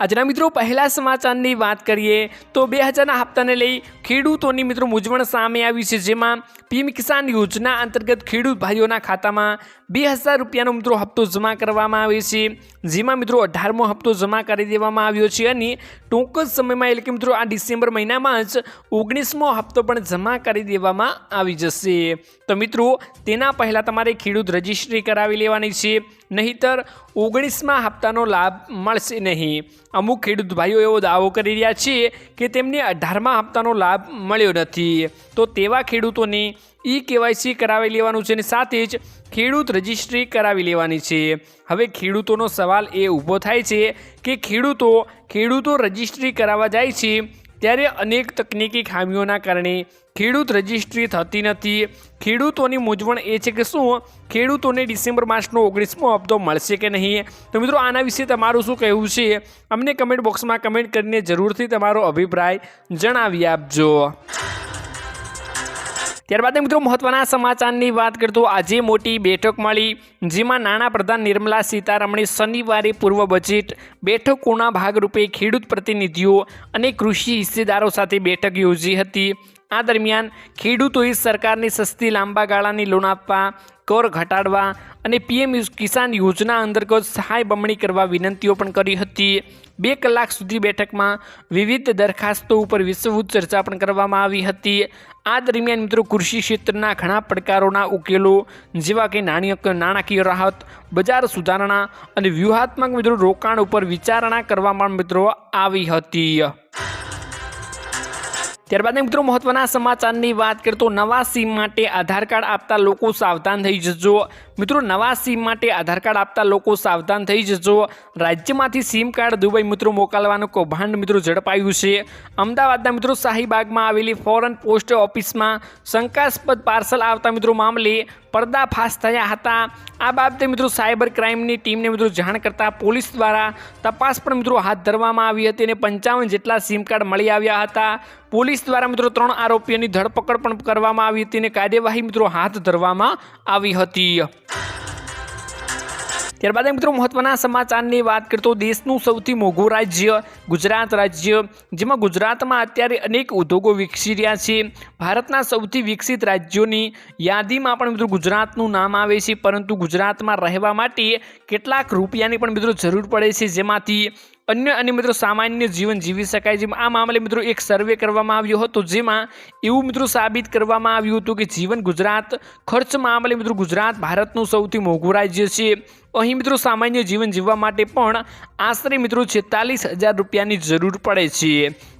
આજના મિત્રો પહેલા સમાચારની વાત કરીએ તો બે હજારના હપ્તાને લઈ ખેડૂતોની મિત્રો મૂંઝવણ સામે આવી છે, જેમાં પીએમ કિસાન યોજના અંતર્ગત ખેડૂત ભાઈઓના ખાતામાં બે હજાર રૂપિયાનો મિત્રો હપ્તો જમા કરવામાં આવે છે. જેમાં મિત્રો અઢારમો હપ્તો જમા કરી દેવામાં આવ્યો છે અને ટૂંક જ સમયમાં એટલે કે મિત્રો આ ડિસેમ્બર મહિનામાં જ ઓગણીસમો હપ્તો પણ જમા કરી દેવામાં આવી જશે. તો મિત્રો, તેના પહેલાં તમારે ખેડૂત રજિસ્ટ્રી કરાવી લેવાની છે, નહીતર ઓગણીસમાં હપ્તાનો લાભ મળશે નહીં. અમુક ખેડૂત ભાઈઓ એવો દાવો કરી રહ્યા છે કે તેમને અઢારમા હપ્તાનો લાભ મળ્યો નથી. તો તેવા ખેડૂતોને ઈ કેવાયસી કરાવી લેવાનું છે અને સાથે જ ખેડૂત રજિસ્ટ્રી કરાવી લેવાની છે. હવે ખેડૂતોનો સવાલ એ ઊભો થાય છે કે ખેડૂતો ખેડૂતો રજિસ્ટ્રી કરાવવા જાય છે ત્યારે અનેક તકનીકી ખામીઓના કારણે ખેડૂત રજિસ્ટ્રી થતી નથી. ખેડૂતોની મૂંઝવણ એ છે કે શું? ખેડૂતોને ડિસેમ્બર માસનો ઓગણીસમો હપ્તો મળશે કે નહીં? તો મિત્રો, આના વિશે તમારું શું કહેવું છે? અમને કમેન્ટ બોક્સમાં કમેન્ટ કરીને જરૂરથી તમારો અભિપ્રાય જણાવી આપજો. ત્યારબાદ મિત્રો મહત્વના સમાચારની વાત કરતો આજે મોટી બેઠક મળી, જેમાં નાણાપ્રધાન નિર્મલા સીતારમણે શનિવારે પૂર્વ બજેટ બેઠકોના ભાગરૂપે ખેડૂત પ્રતિનિધિઓ અને કૃષિ હિસ્સેદારો સાથે બેઠક યોજી હતી. આ દરમિયાન ખેડૂતોએ સરકારની સસ્તી લાંબા ગાળાની લોન આપવા, કર ઘટાડવા અને પીએમ કિસાન યોજના અંતર્ગત સહાય બમણી કરવા વિનંતીઓ પણ કરી હતી. બે કલાક સુધી બેઠકમાં વિવિધ દરખાસ્તો ઉપર વિસ્તૃત ચર્ચા પણ કરવામાં આવી હતી. આ દરમિયાન મિત્રો કૃષિ ક્ષેત્રના ઘણા પડકારોના ઉકેલો, જેવા કે નાણાકીય રાહત, બજાર સુધારણા અને વ્યૂહાત્મક મિત્રો રોકાણ ઉપર વિચારણા કરવામાં મિત્રો આવી હતી. ત્યારબાદ મિત્રો મહત્વના સમાચારની વાત કરતો નવા સિમ માટે આધાર કાર્ડ આપતા લોકો સાવધાન થઈ જજો. મિત્રો, નવા સિમ માટે આધાર કાર્ડ આપતા લોકો સાવધાન થઈ જજો. રાજ્યમાંથી સિમ કાર્ડ દુબઈ મિત્રો મોકલવાનું કૌભાંડ મિત્રો ઝડપાયું છે. અમદાવાદના મિત્રો શાહીબાગમાં આવેલી ફોરેન પોસ્ટ ઓફિસમાં શંકાસ્પદ પાર્સલ આવતા મિત્રો મામલે પર્દાફાશ થયા હતા. આ બાબતે મિત્રો સાયબર ક્રાઇમની ટીમને મિત્રો જાણ કરતા પોલીસ દ્વારા તપાસ પણ મિત્રો હાથ ધરવામાં આવી હતી અને પંચાવન જેટલા સિમ કાર્ડ મળી આવ્યા હતા. પોલીસ દ્વારા મિત્રો ત્રણ આરોપીઓની ધરપકડ પણ કરવામાં આવી હતી અને કાર્યવાહી મિત્રો હાથ ધરવામાં આવી હતી. ત્યારબાદ મિત્રો મહત્વના સમાચારની વાત કરતો દેશનું સૌથી મોંઘું રાજ્ય ગુજરાત રાજ્ય, જેમાં ગુજરાતમાં અત્યારે અનેક ઉદ્યોગો વિકસી રહ્યા છે. ભારતના સૌથી વિકસિત રાજ્યોની યાદીમાં પણ મિત્રો ગુજરાતનું નામ આવે છે, પરંતુ ગુજરાતમાં રહેવા માટે કેટલાક રૂપિયાની પણ મિત્રો જરૂર પડે છે. જેમાંથી અન્ય અને મિત્રો સામાન્ય જીવન જીવી શકાય જેમ આ મામલે મિત્રો એક સર્વે કરવામાં આવ્યો હતો જેમાં એવું મિત્રો સાબિત કરવામાં આવ્યું હતું કે જીવન ગુજરાત ખર્ચ મામલે મિત્રો ગુજરાત ભારતનું સૌથી મોંઘું રાજ્ય છે. અહીં મિત્રો સામાન્ય જીવન જીવવા માટે પણ આશરે મિત્રો છેતાલીસ હજાર રૂપિયાની જરૂર પડે છે.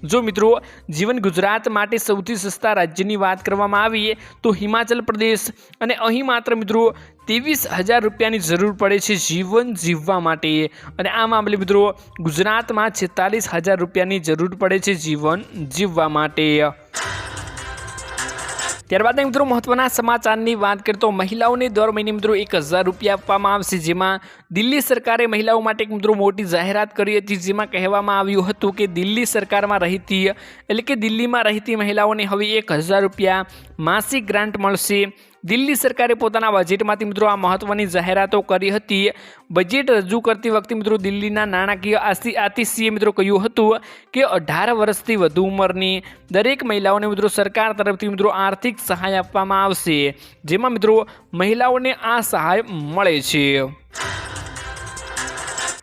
જો મિત્રો જીવન ગુજરાત માટે સૌથી સસ્તા રાજ્યની વાત કરવામાં આવીએ તો હિમાચલ પ્રદેશ અને અહીં માત્ર મિત્રો ત્રેવીસ હજાર રૂપિયાની જરૂર પડે છે જીવન જીવવા માટે. અને આ મામલે મિત્રો ગુજરાતમાં છેતાલીસ હજાર રૂપિયાની જરૂર પડે છે જીવન જીવવા માટે. ત્યારબાદ મિત્રો મહત્વના સમાચારની વાત કરતો મહિલાઓને દર મહિને મિત્રો એક હજાર રૂપિયા આપવામાં આવશે, જેમાં દિલ્હી સરકારે મહિલાઓ માટે એક મિત્રો મોટી જાહેરાત કરી હતી, જેમાં કહેવામાં આવ્યું હતું કે દિલ્હી સરકારમાં રહેતી, એટલે કે દિલ્હીમાં રહેતી મહિલાઓને હવે એક હજાર રૂપિયા માસિક ગ્રાન્ટ મળશે. દિલ્હી સરકારે પોતાના બજેટમાંથી મિત્રો આ મહત્વની જાહેરાતો કરી હતી. બજેટ રજૂ કરતી વખતે મિત્રો દિલ્હીના નાણાકીય આતિશીએ મિત્રો કહ્યું હતું કે અઢાર વર્ષથી વધુ ઉંમરની દરેક મહિલાઓને મિત્રો સરકાર તરફથી મિત્રો આર્થિક સહાય આપવામાં આવશે. જેમાં મિત્રો મહિલાઓને આ સહાય મળે છે.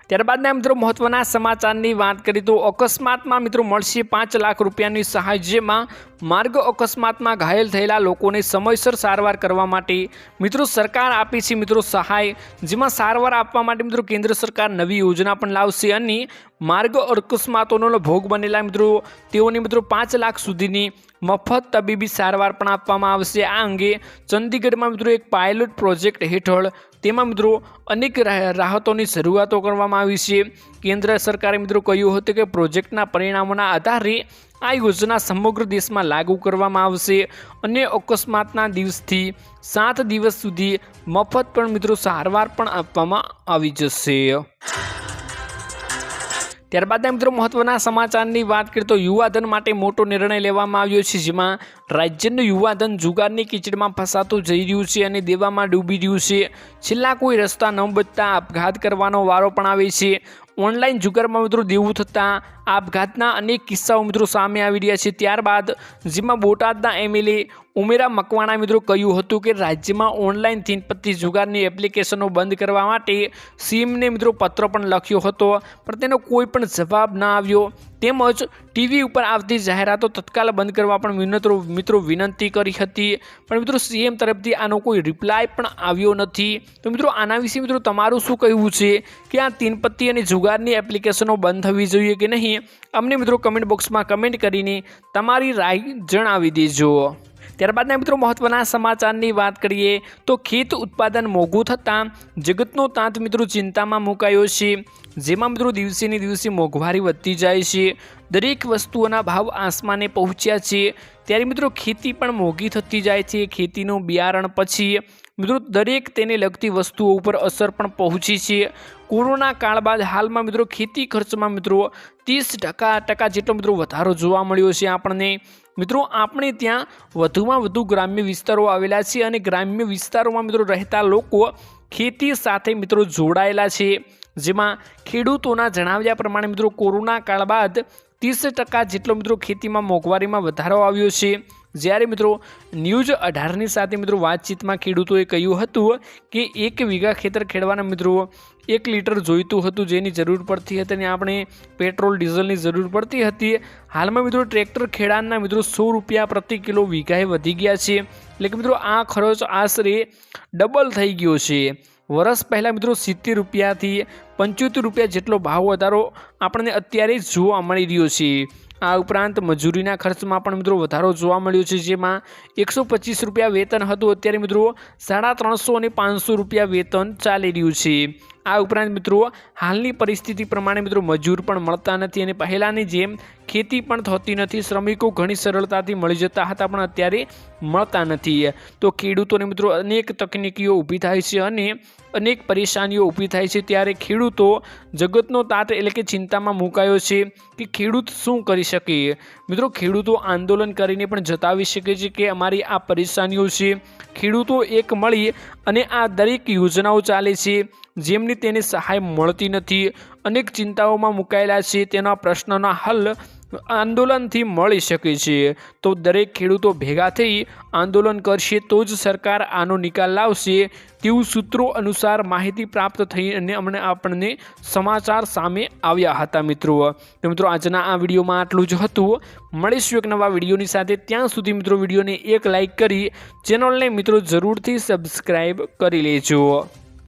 ત્યારબાદના મિત્રો મહત્વના સમાચારની વાત કરીએ તો અકસ્માતમાં મિત્રો મળશે પાંચ લાખ રૂપિયાની સહાય, જેમાં માર્ગ અકસ્માતમાં ઘાયલ થયેલા લોકોને સમયસર સારવાર કરવા માટે મિત્રો સરકાર આપે છે મિત્રો સહાય, જેમાં સારવાર આપવા માટે મિત્રો કેન્દ્ર સરકાર નવી યોજના પણ લાવશે અને માર્ગ અકસ્માતોનો ભોગ બનેલા મિત્રો તેઓને મિત્રો પાંચ લાખ સુધીની મફત તબીબી સારવાર પણ આપવામાં આવશે. આ અંગે ચંદીગઢમાં મિત્રો એક પાયલોટ પ્રોજેક્ટ હેઠળ તેમાં મિત્રો અનેક રાહતોની શરૂઆતો કરવામાં આવી છે. કેન્દ્ર સરકારે મિત્રો કહ્યું હતું કે પ્રોજેક્ટના પરિણામોના આધારે આ યોજના સમગ્ર દેશમાં લાગુ કરવામાં આવશે અને અકસ્માતના દિવસથી સાત દિવસ સુધી મફત પણ મિત્રો સારવાર પણ આપવામાં આવી જશે. ત્યારબાદના મિત્રો મહત્વના સમાચારની વાત કરીએ તો યુવાધન માટે મોટો નિર્ણય લેવામાં આવ્યો છે, જેમાં રાજ્યનું યુવાધન જુગારની કીચડમાં ફસાતું જઈ રહ્યું છે અને દેવામાં ડૂબી રહ્યું છે. છેલ્લા કોઈ રસ્તા ન બચતા આપઘાત કરવાનો વારો પણ આવે છે. ઓનલાઈન જુગારમાં મિત્રો દેવું થતાં આપઘાતના અનેક કિસ્સાઓ મિત્રો સામે આવી રહ્યા છે. ત્યારબાદ જેમાં બોટાદના એમએલએ ઉમેરા મકવાણા મિત્રો કહ્યું હતું કે રાજ્યમાં ઓનલાઈન થીનપત્તી જુગારની એપ્લિકેશનો બંધ કરવા માટે સીએમને મિત્રો પત્ર પણ લખ્યો હતો, પણ તેનો કોઈ પણ જવાબ ના આવ્યો. તેમજ ટીવી ઉપર આવતી જાહેરાતો તત્કાલ બંધ કરવા પણ મિત્રો મિત્રો વિનંતી કરી હતી. પણ મિત્રો સીએમ તરફથી આનો કોઈ રિપ્લાય પણ આવ્યો નથી. તો મિત્રો આના વિશે મિત્રો તમારું શું કહેવું છે? કે આ તીનપત્તી અને જુગારની એપ્લિકેશનો બંધ થવી જોઈએ કે નહીં? અમને મિત્રો કમેન્ટ બોક્સમાં કમેન્ટ કરીને તમારી રાય જણાવી દેજો. ત્યારબાદના મિત્રો મહત્વના સમાચારની વાત કરીએ તો ખેત ઉત્પાદન મોંઘું થતાં જગતનો તાંત મિત્રો ચિંતામાં મુકાયો છે. જેમાં મિત્રો દિવસેની દિવસે મોંઘવારી વધતી જાય છે. દરેક વસ્તુઓના ભાવ આસમાને પહોંચ્યા છે. ત્યારે મિત્રો ખેતી પણ મોંઘી થતી જાય છે. ખેતીનું બિયારણ પછી મિત્રો દરેક તેને લગતી વસ્તુઓ ઉપર અસર પણ પહોંચી છે. કોરોના કાળ બાદ હાલમાં મિત્રો ખેતી ખર્ચમાં મિત્રો ત્રીસ ટકા ટકા જેટલો મિત્રો વધારો જોવા મળ્યો છે આપણને. મિત્રો, આપણે ત્યાં વધુમાં વધુ ગ્રામ્ય વિસ્તારો આવેલા છે અને ગ્રામ્ય વિસ્તારોમાં મિત્રો રહેતા લોકો ખેતી સાથે મિત્રો જોડાયેલા છે. જેમાં ખેડૂતોના જણાવ્યા પ્રમાણે મિત્રો કોરોના કાળ બાદ ત્રીસ ટકા જેટલો મિત્રો ખેતીમાં મોંઘવારીમાં વધારો આવ્યો છે. જ્યારે મિત્રો ન્યૂઝ અઢારની સાથે મિત્રો વાતચીતમાં ખેડૂતોએ કહ્યું હતું કે એક વીઘા ખેતર ખેડવાના મિત્રો એક લીટર જોઈતું હતું જેની જરૂર પડતી હતી અને આપણે પેટ્રોલ, ડીઝલની જરૂર પડતી હતી. હાલમાં મિત્રો ટ્રેક્ટર ખેડાણના મિત્રો સો રૂપિયા પ્રતિ કિલો વીઘાએ વધી ગયા છે. એટલે કે મિત્રો આ ખર્ચ આશરે ડબલ થઈ ગયો છે. વર્ષ પહેલાં મિત્રો સિત્તેર રૂપિયાથી પંચોતેર રૂપિયા જેટલો ભાવ વધારો આપણને અત્યારે જોવા મળી રહ્યો છે. આ ઉપરાંત મજૂરીના ખર્ચમાં પણ મિત્રો વધારો જોવા મળ્યો છે, જેમાં એકસો પચીસ રૂપિયા વેતન હતું. અત્યારે મિત્રો સાડા ત્રણસો અને પાંચસો રૂપિયા વેતન ચાલી રહ્યું છે. આ ઉપરાંત મિત્રો, હાલની પરિસ્થિતિ પ્રમાણે મિત્રો મજૂર પણ મળતા નથી અને પહેલાંની જેમ ખેતી પણ થતી નથી, શ્રમિકો ઘણી સરળતાથી મળી જતા હતા પણ અત્યારે મળતા નથી. તો ખેડૂતોને મિત્રો અનેક તકનીકીઓ ઊભી થાય છે અને અનેક પરેશાનીઓ ઊભી થાય છે. ત્યારે ખેડૂતો જગતનો તાત એટલે કે ચિંતામાં મુકાયો છે કે ખેડૂત શું કરી શકે? મિત્રો, ખેડૂતો આંદોલન કરીને પણ જતાવી શકે છે કે અમારી આ પરેશાનીઓ છે. ખેડૂતો એક મળી અને આ દરેક યોજનાઓ ચાલે છે. જેમની તેને સહાય મળતી નથી. અનેક ચિંતાઓમાં મુકાયેલા છે, તેના પ્રશ્નના હલ આંદોલનથી મળી શકે છે. તો દરેક ખેડૂતો ભેગા થઈ આંદોલન કરશે તો જ સરકાર આનો નિકાલ લાવશે. તેવું સૂત્રો અનુસાર માહિતી પ્રાપ્ત થઈ અને અમને આપણને સમાચાર સામે આવ્યા હતા મિત્રો. તો મિત્રો, આજના આ વિડીયોમાં આટલું જ હતું. મળીશું એક નવા વિડીયોની સાથે. ત્યાં સુધી મિત્રો, વિડીયોને એક લાઇક કરી ચેનલને મિત્રો જરૂરથી સબસ્ક્રાઈબ કરી લેજો.